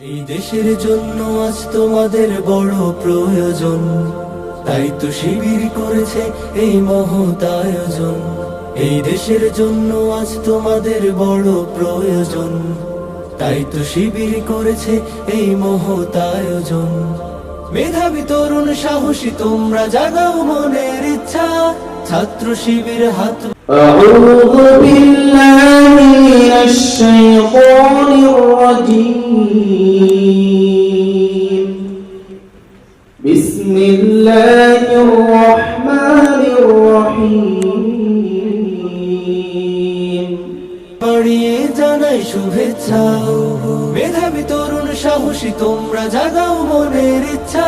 এই দেশের জন্য আজ তোমাদের বড় প্রয়োজন। তাই তো শিবির করেছে এই মহৎ আয়োজন। এই দেশের জন্য আজ তোমাদের বড় প্রয়োজন। তাই তো শিবির করেছে এই মহৎ আয়োজন। মেধাবী তরুণ সাহসী, তোমরা জাগাও মনের ইচ্ছা। ছাত্র শিবির হাত أعوذ بالله من الشيطان الرجيم بسم الله الرحمن الرحيم বাড়িয়ে জানাই শুভেচ্ছা মেধাবী তরুণ সাহসী তোমরা জাগাও মনের ইচ্ছা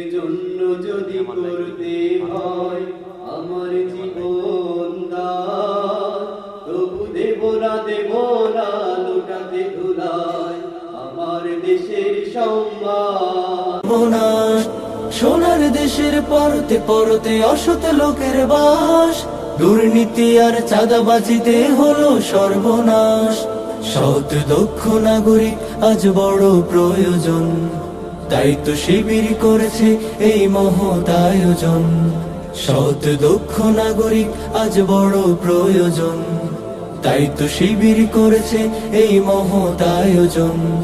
সোনার দেশের পরতে পরতে অসত লোকের বাস। দুর্নীতি আর চাঁদাবাজিতে হলো সর্বনাশ। সৎ, দক্ষ নাগরিক আজ বড় প্রয়োজন। তাই শিবির করেছে এই মহৎ আয়োজন। সৎ, দক্ষ নাগরিক আজ বড় প্রয়োজন। তো শিবির করেছে এই মহৎ আয়োজন।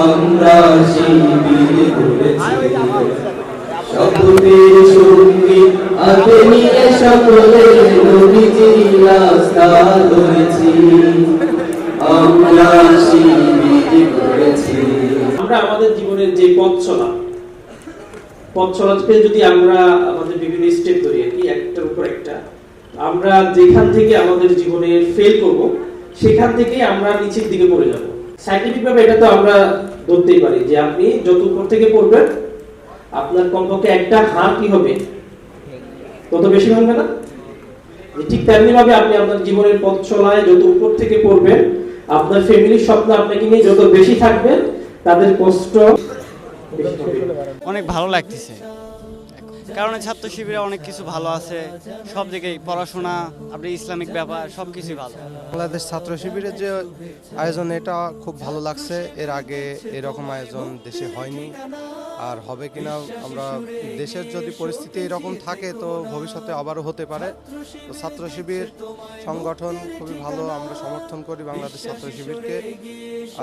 আমরা শিবির হয়েছি শপথের সঙ্গী হাতে নিয়ে রাস্তা ধরেছি। আমরা শিবির করেছি আমরা আমাদের জীবনের যে পথ চলা পথ চলাতে যদি আমরা আমাদের বিভিন্ন স্টেপ ধরি, আর কি, একটার উপর একটা, আমরা যেখান থেকে আমাদের জীবনে ফেল করব, সেখান থেকে আমরা নিচের দিকে পড়ে যাব। সাইন্টিফিক ভাবে এটা তো আমরা ধরতেই পারি যে আপনি যত উপর থেকে পড়বেন, আপনার কমপক্ষে একটা হাত কি হবে? তত বেশি ভাঙবে না? ঠিক তেমনি ভাবে আপনি আপনার জীবনের পথ চলায় যত উপর থেকে পড়বেন, আপনার ফ্যামিলির স্বপ্ন আপনাকে নিয়ে যত বেশি থাকবেন তাদের কষ্ট অনেক ভালো লাগতেছে। কারণ ছাত্র শিবিরে অনেক কিছু ভালো আছে। সব দিকেই পড়াশোনা, আপনি ইসলামিক ব্যাপার, সব কিছুই ভালো। বাংলাদেশ ছাত্র শিবিরের যে আয়োজন, এটা খুব ভালো লাগছে। এর আগে এরকম আয়োজন দেশে হয়নি। আর হবে কিনা আমরা দেশের যদি পরিস্থিতি এরকম থাকে, তো ভবিষ্যতে আবারও হতে পারে। তো ছাত্র শিবির সংগঠন খুবই ভালো, আমরা সমর্থন করি বাংলাদেশ ছাত্র শিবিরকে।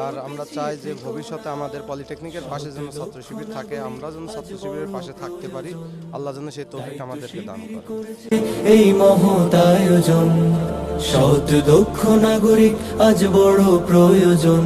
আর আমরা চাই যে ভবিষ্যতে আমাদের পলিটেকনিকের পাশে যেন ছাত্র শিবির থাকে, আমরা যেন ছাত্র শিবিরের পাশে থাকতে পারি। আল্লাহ যেন সেই তৌফিক আমাদেরকে দান করে এই মহৎ সৎ দক্ষ নাগরিক, আজ বড় প্রয়োজন।